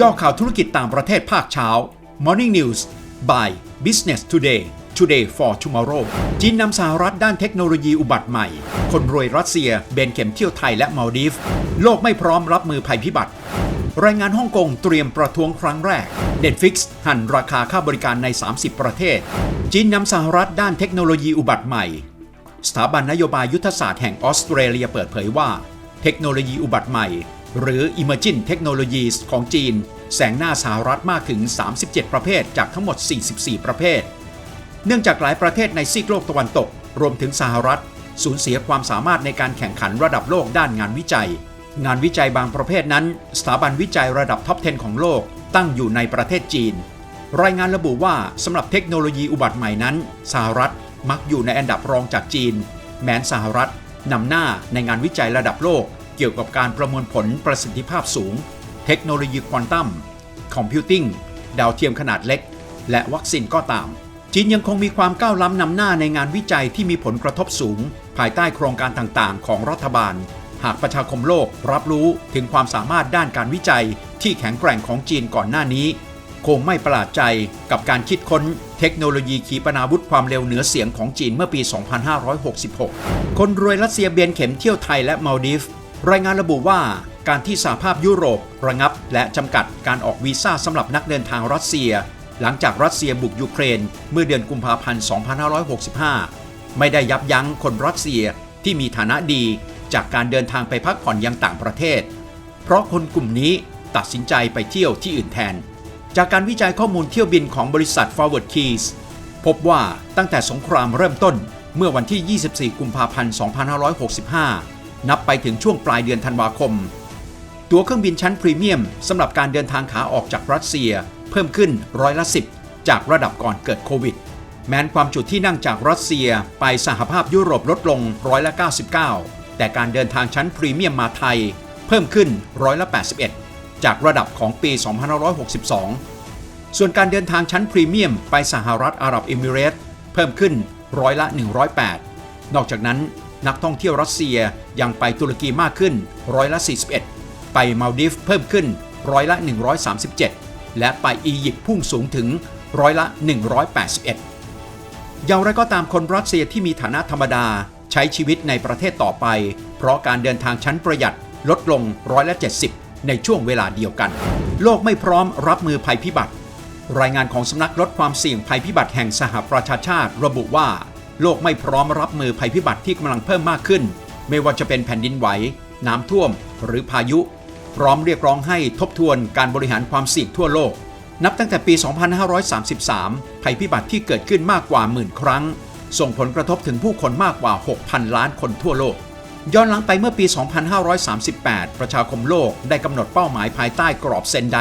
ย่อข่าวธุรกิจต่างประเทศภาคเช้า Morning News by Business Today Today for Tomorrow จีนนำสหรัฐด้านเทคโนโลยีอุบัติใหม่ คนรวยรัสเซีย เบนเข็มเที่ยวไทยและมาดีฟ โลกไม่พร้อมรับมือภัยพิบัติ รายงานฮ่องกงเตรียมประท้วงครั้งแรก Netflix หั่นราคาค่าบริการใน 30 ประเทศ จีนนำสหรัฐด้านเทคโนโลยีอุบัติใหม่ สถาบันนโยบายยุทธศาสตร์แห่งออสเตรเลียเปิดเผยว่า เทคโนโลยีอุบัติใหม่ หรือ Emerging Technologies ของจีน แสงหน้าสหรัฐมากถึง 37 ประเภทจากทั้งหมด 44 ประเภท เนื่องจากหลายประเทศในซีกโลกตะวันตก รวมถึงสหรัฐ สูญเสียความสามารถในการแข่งขันระดับโลกด้านงานวิจัย งานวิจัยบางประเภทนั้น สถาบันวิจัยระดับท็อป 10 ของโลก ตั้งอยู่ในประเทศจีน รายงานระบุว่าสำหรับเทคโนโลยีอุบัติใหม่นั้น สหรัฐมักอยู่ในอันดับรองจากจีน แม้นสหรัฐนำหน้าในงานวิจัยระดับโลก เกี่ยวกับการประมวลผลประสิทธิภาพสูง เทคโนโลยีควอนตัมคอมพิวติ้งดาวเทียมขนาดเล็ก และวัคซีนก็ตาม จีนยังคงมีความก้าวล้ำนำหน้าในงานวิจัยที่มีผลกระทบสูง ภายใต้โครงการต่างๆ ของรัฐบาล หากประชาคมโลกรับรู้ถึงความสามารถด้านการวิจัยที่แข็งแกร่งของจีนก่อนหน้านี้ คงไม่ประหลาดใจกับการคิดค้นเทคโนโลยีขีปนาวุธความเร็วเหนือเสียงของจีนเมื่อปี 2566 คนรวยรัสเซียเบียนเข็มเที่ยวไทยและมาลดีฟ รายงานระบุว่าการที่สหภาพยุโรประงับและจำกัดการออกวีซ่าสำหรับนักเดินทางรัสเซีย หลังจากรัสเซียบุกยูเครน เมื่อเดือนกุมภาพันธ์ 2565 ไม่ได้ยับยั้งคนรัสเซียที่มีฐานะดีจากการเดินทางไปพักผ่อนยังต่างประเทศ เพราะคนกลุ่มนี้ตัดสินใจไปเที่ยวที่อื่นแทน จากการวิจัยข้อมูลเที่ยวบินของบริษัท Forward Keys พบว่าตั้งแต่สงครามเริ่มต้นเมื่อวันที่ 24 กุมภาพันธ์ 2565 นับไปถึงช่วงปลายเดือนธันวาคม ตั๋วเครื่องบินชั้นพรีเมียมสำหรับการเดินทางขาออกจากรัสเซีย เพิ่มขึ้นร้อยละ10จากระดับก่อนเกิดโควิด แม้นความจุที่นั่งจากรัสเซียไปสหภาพยุโรปลดลงร้อยละ99 แต่การเดินทางชั้นพรีเมียมมาไทย เพิ่มขึ้นร้อยละ81 จากระดับของปี 2562 ส่วนการเดินทางชั้นพรีเมียมไปสหรัฐอาหรับเอมิเรตส์เพิ่มขึ้นร้อยละ 108 นอกจากนั้น นักท่องเที่ยวรัสเซียยังไปตุรกีมากขึ้นร้อยละ 41 ไปมาดีฟเพิ่มขึ้นร้อยละ 137 และไปอียิปต์พุ่งสูงถึงร้อยละ 181 อย่างไรก็ตามคนรัสเซียที่มีฐานะธรรมดาใช้ชีวิตในประเทศต่อไป เพราะการเดินทางชั้นประหยัดลดลงร้อยละ 70 ในช่วงเวลาเดียวกัน โลกไม่พร้อมรับมือภัยพิบัติ รายงานของสำนักลดความเสี่ยงภัยพิบัติแห่งสหประชาชาติระบุว่า โลกไม่พร้อมรับมือภัยพิบัติที่กำลังเพิ่มมากขึ้น ไม่ว่าจะเป็นแผ่นดินไหว น้ำท่วม หรือพายุ พร้อมเรียกร้องให้ทบทวนการบริหารความเสี่ยงทั่วโลก นับตั้งแต่ปี 2533 ภัยพิบัติที่เกิดขึ้นมากกว่าหมื่นครั้ง ส่งผลกระทบถึงผู้คนมากกว่า 6,000 ล้านคนทั่วโลก ย้อนหลังไปเมื่อปี 2538 ประชาคมโลกได้กำหนดเป้าหมายภายใต้กรอบเซนได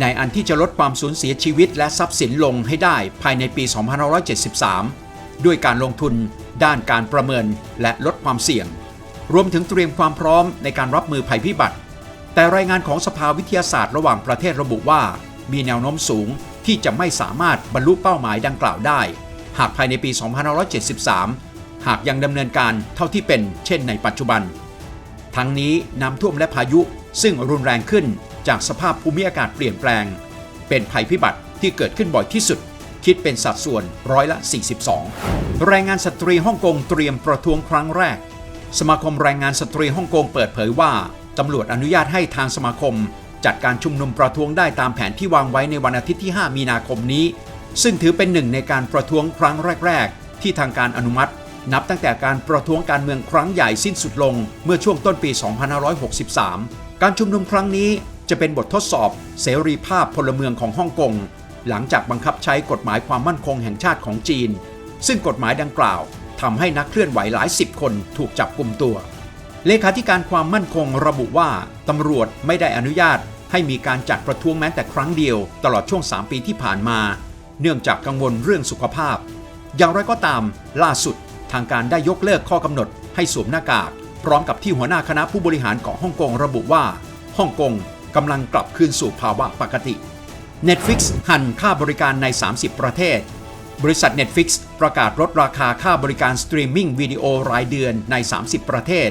ในอันที่จะลดความสูญเสียชีวิตและทรัพย์สินลงให้ได้ภายในปี 2573 ด้วยการลงทุน ด้านการประเมินและลดความเสี่ยง รวมถึงเตรียมความพร้อมในการรับมือภัยพิบัติ แต่รายงานของสภาวิทยาศาสตร์ระหว่างประเทศระบุว่า มีแนวโน้มสูงที่จะไม่สามารถบรรลุเป้าหมายดังกล่าวได้ หากภายในปี 2573 หากยังดำเนินการเท่าที่เป็นเช่นในปัจจุบัน ทั้งนี้น้ำท่วมและพายุซึ่งรุนแรงขึ้นจากสภาพภูมิอากาศเปลี่ยนแปลง เป็นภัยพิบัติที่เกิดขึ้นบ่อยที่สุด คิดเป็นสัดส่วนร้อยละ 42 แรงงานสตรีฮ่องกงเตรียมประท้วงครั้งแรก สมาคมแรงงานสตรีฮ่องกงเปิดเผยว่าตำรวจอนุญาตให้ทางสมาคม จัดการชุมนุมประท้วงได้ตามแผนที่วางไว้ในวันอาทิตย์ที่ 5 มีนาคมนี้ ซึ่งถือเป็นหนึ่งในการประท้วงครั้งแรก ๆ ที่ทางการอนุมัติ นับตั้งแต่การประท้วงการเมืองครั้งใหญ่สิ้นสุดลงเมื่อช่วงต้นปี 2563 การชุมนุมครั้งนี้จะเป็นบททดสอบเสรีภาพพลเมืองของฮ่องกง หลังจากบังคับใช้กฎหมายความมั่นคงแห่งชาติของจีน ซึ่งกฎหมายดังกล่าวทำให้นักเคลื่อนไหวหลายสิบคนถูกจับกุมตัว เลขาธิการความมั่นคงระบุว่าตำรวจไม่ได้อนุญาตให้มีการจัดประท้วงแม้แต่ครั้งเดียว ตลอดช่วง 3 ปีที่ผ่านมา เนื่องจากกังวลเรื่องสุขภาพ อย่างไรก็ตาม ล่าสุดทางการได้ยกเลิกข้อกำหนดให้สวมหน้ากาก พร้อมกับที่หัวหน้าคณะผู้บริหารของฮ่องกงระบุว่าฮ่องกงกำลังกลับคืนสู่ภาวะปกติ Netflix หั่นค่าบริการใน 30 ประเทศ บริษัท Netflix ประกาศลดราคาค่าบริการสตรีมมิ่งวิดีโอรายเดือนใน 30 ประเทศ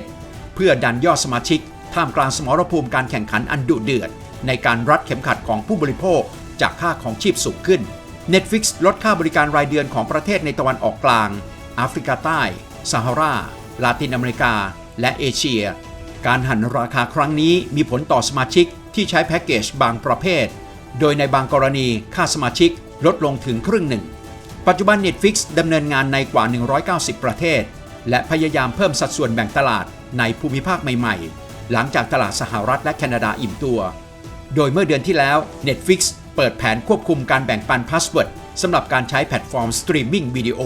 เพื่อดันยอดสมาชิก ท่ามกลางสมรภูมิการแข่งขันอันดุเดือด ในการรัดเข็มขัดของผู้บริโภค จากค่าของชีพสูงขึ้น Netflix ลดค่าบริการรายเดือนของประเทศในตะวันออกกลางแอฟริกาใต้ซาฮารา ลาตินอเมริกา และเอเชีย การหันราคาครั้งนี้มีผลต่อสมาชิกที่ใช้แพ็กเกจบางประเภท โดยในบางกรณีค่าสมาชิกลดลงถึงครึ่งหนึ่ง ปัจจุบัน Netflix ดำเนินงานในกว่า 190 ประเทศ และพยายามเพิ่มสัดส่วนแบ่งตลาดในภูมิภาคใหม่ๆ หลังจากตลาดสหรัฐและแคนาดาอิ่มตัว โดยเมื่อเดือนที่แล้ว Netflix เปิดแผนควบคุมการแบ่งปันพาสเวิร์ดสำหรับการใช้แพลตฟอร์มสตรีมมิ่งวิดีโอ